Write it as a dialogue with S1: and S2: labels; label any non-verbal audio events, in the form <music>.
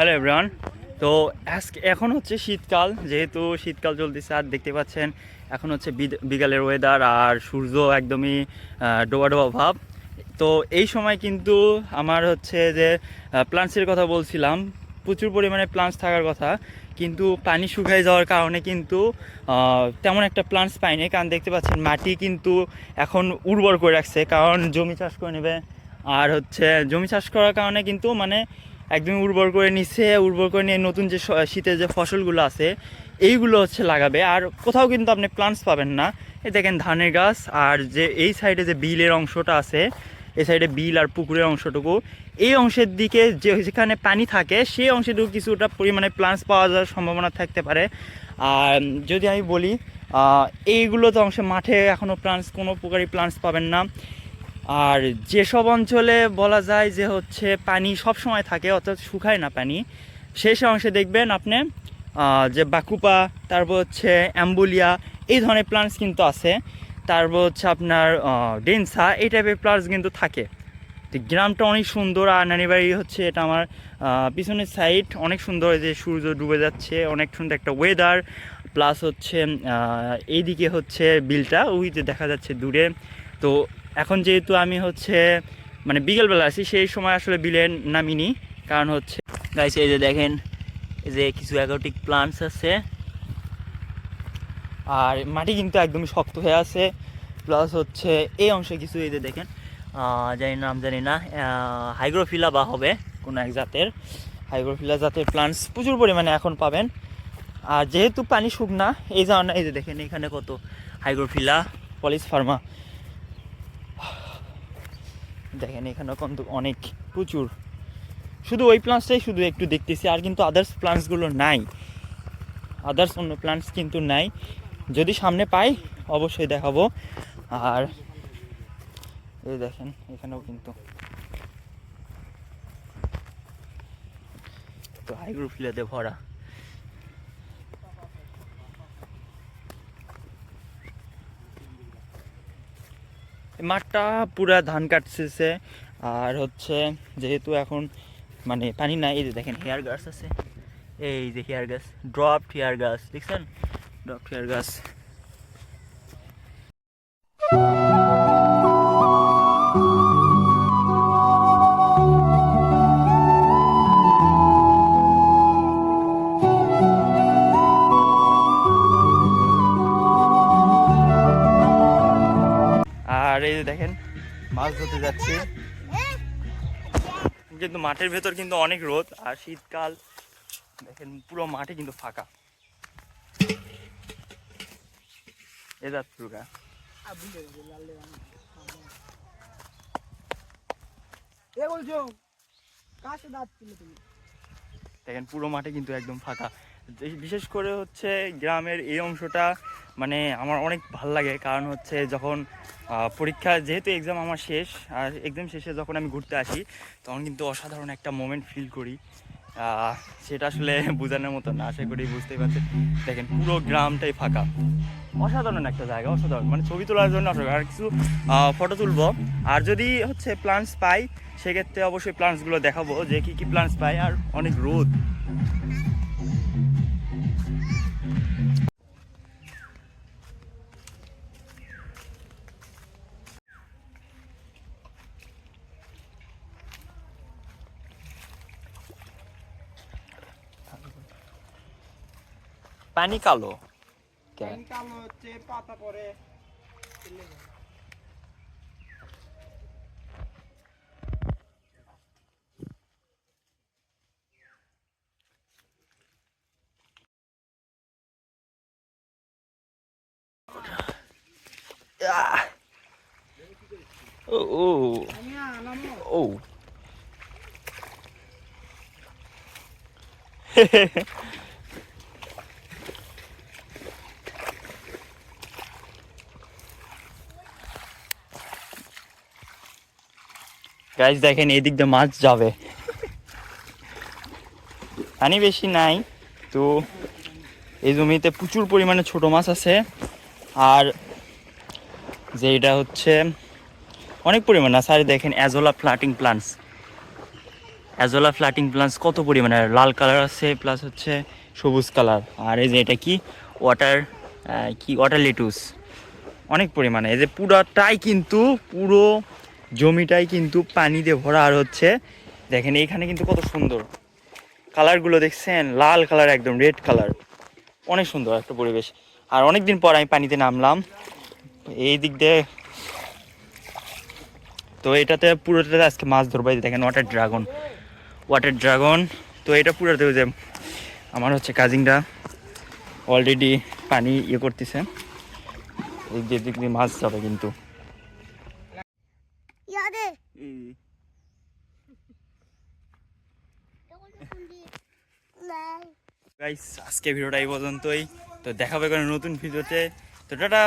S1: Hello everyone তো এখন হচ্ছে শীতকাল, যেহেতু শীতকাল চলতেছে, আর দেখতে পাচ্ছেন, এখন হচ্ছে বিকালের ওয়েদার আর সূর্য একদমই ডোবা ডোবা ভাব। তো এই সময় কিন্তু আমার হচ্ছে যে প্লান্টসের কথা বলছিলাম, প্রচুর পরিমাণে প্লান্টস থাকার কথা, কিন্তু পানি শুকিয়ে যাওয়ার কারণে কিন্তু তেমন একটা প্লান্টস পাইনি কারণ দেখতে পাচ্ছেন মাটি কিন্তু এখন উর্বর করে রাখছে, কারণ জমি চাষ করে নেবে। আর হচ্ছে জমি চাষ করার কারণে কিন্তু মানে একদম উর্বর করে নিচ্ছে, উর্বর করে নিয়ে নতুন যে শীতের যে ফসলগুলো আছে, এইগুলো হচ্ছে লাগাবে। আর কোথাও কিন্তু আপনি প্লান্টস পাবেন না। এই দেখেন ধানের গাছ, আর যে এই সাইডে যে বিলের অংশটা আছে, এই সাইডে বিল আর পুকুরের অংশটুকু, এই অংশের দিকে যে যেখানে পানি থাকে, সেই অংশটুকু কিছুটা পরিমাণে প্লান্টস পাওয়া যাওয়ার সম্ভাবনা থাকতে পারে। আর যদি আমি বলি এইগুলো তো অংশে মাঠে এখনও প্লান্টস কোনো প্রকারই প্লান্টস পাবেন না। আর যেসব অঞ্চলে বলা যায় যে হচ্ছে পানি সব সময় থাকে, অর্থাৎ শুকায় না পানি, সেই সব অংশে দেখবেন আপনি যে বাকুপা, তারপর হচ্ছে অ্যাম্বুলিয়া, এই ধরনের প্লান্টস কিন্তু আছে। তারপর হচ্ছে আপনার ডেন্সা, এই টাইপের প্লান্টস কিন্তু থাকে। তো গ্রামটা অনেক সুন্দর, আর নানিবাড়ি হচ্ছে এটা আমার পিছনের সাইড অনেক সুন্দর যে সূর্য ডুবে যাচ্ছে, অনেক সুন্দর একটা ওয়েদার প্লাস হচ্ছে এইদিকে হচ্ছে বিলটা, ওই যে দেখা যাচ্ছে দূরে। তো এখন যেহেতু আমি হচ্ছে মানে বিকেলবেলা আছি, সেই সময় আসলে বিলে নামিনি। কারণ হচ্ছে গাইছে এই যে দেখেন, এই যে কিছু অ্যাকোটিক প্লান্টস আছে। আর মাটি কিন্তু একদমই শক্ত হয়ে আছে। প্লাস হচ্ছে, এই অংশে কিছু, এই যে দেখেন জানি নাম জানি না হাইগ্রোফিলা বা হবে, কোনো এক জাতের। হাইগ্রোফিলা জাতের প্লান্টস প্রচুর পরিমাণে এখন পাবেন। আর যেহেতু পানি শুকনা, এই কারণে এই যে দেখেন, এখানে কত হাইগ্রোফিলা পলিস ফার্মা দেখেন, এখানেও কিন্তু অনেক প্রচুর। শুধু ওই প্লান্টসটাই শুধু একটু দেখতেছি, আর কিন্তু আদার্স প্লান্টসগুলো নাই। আদার্স অন্য প্লান্টস কিন্তু নাই। যদি সামনে পাই, অবশ্যই দেখাবো। আর এই দেখেন, এখানেও কিন্তু। তো হাইগ্রোফিলাতে ভরা। মাঠটা পুরা ধান কাটছে আর হচ্ছে যেহেতু এখন মানে পানি নাই, এই যে দেখেন হেয়ার গাছ আছে। এই যে হেয়ার গাছ ড্রপ হেয়ার গাছ, দেখছেন? ড্রপ হেয়ার গাছ। মাছ ধরতে যাচ্ছি। কিন্তু মাঠের ভেতর কিন্তু অনেক রোদ আর শীতকাল। দেখেন পুরো মাঠে কিন্তু ফাঁকা। এ যাত্রুকা
S2: এ বলছো কাছে যাচ্ছিল তুমি?
S1: দেখেন পুরো মাঠে কিন্তু একদম ফাঁকা। বিশেষ করে হচ্ছে গ্রামের এই অংশটা মানে আমার অনেক ভালো লাগে। কারণ হচ্ছে যখন পরীক্ষা যেহেতু এক্সাম আমার শেষ, আর এক্সাম শেষে যখন আমি ঘুরতে আসি, তখন কিন্তু অসাধারণ একটা মোমেন্ট ফিল করি। সেটা আসলে <laughs> বোঝানোর মতো না, আশা করি বুঝতেই পারছেন। দেখেন, পুরো গ্রামটাই ফাঁকা। অসাধারণ একটা জায়গা, অসাধারণ। মানে ছবি তোলার জন্য অসাধারণ। আর কিছু ফটো তুলবো। আর যদি হচ্ছে প্লান্টস পাই, সেক্ষেত্রে অবশ্যই প্লান্টসগুলো দেখাবো যে কী কী প্লান্টস পাই। আর অনেক রোদ। পানি কালো
S2: পানি কালো হচ্ছে পাতা পরে
S1: Ah. Oh, oh, <laughs> গাইজ দেখেন এদিক দিয়ে মাছ যাবে। পানি বেশি নাই, তো এই জমিতে প্রচুর পরিমাণে ছোট মাছ আছে। আর যে এটা হচ্ছে, অনেক পরিমাণ আছে। আর দেখেন azolla floating plants. Azolla floating plants কত পরিমাণে? লাল কালার আছে প্লাস হচ্ছে সবুজ কালার। আর এই যে এটা কি? ওয়াটার কি? Water lettuce. অনেক পরিমাণে। এই যে পুরোটাই কিন্তু পুরো জমিটাই কিন্তু পানি দিয়ে ভরা আর হচ্ছে, দেখেন এইখানে কিন্তু কত সুন্দর। কালারগুলো দেখছেন, লাল কালার একদম, রেড কালার। অনেক সুন্দর একটা পরিবেশ। আর অনেক দিন পর আমি পানিতে নামলাম। এই দিক দিয়ে, তো এটাতে পুরোটাতে আজকে মাছ ধরবো। দেখেন ওয়াটার ড্রাগন ওয়াটার ড্রাগন তো এটা পুরোতে যে আমার হচ্ছে কাজিনটা অলরেডি পানি ইয়ে করতেছে। এই দিক দিয়ে মাছ যাবে কিন্তু। গাইস আজকে ভিডিওটা এই পর্যন্তই। তো দেখাবে কোনো নতুন ভিডিওতে। তো টাটা!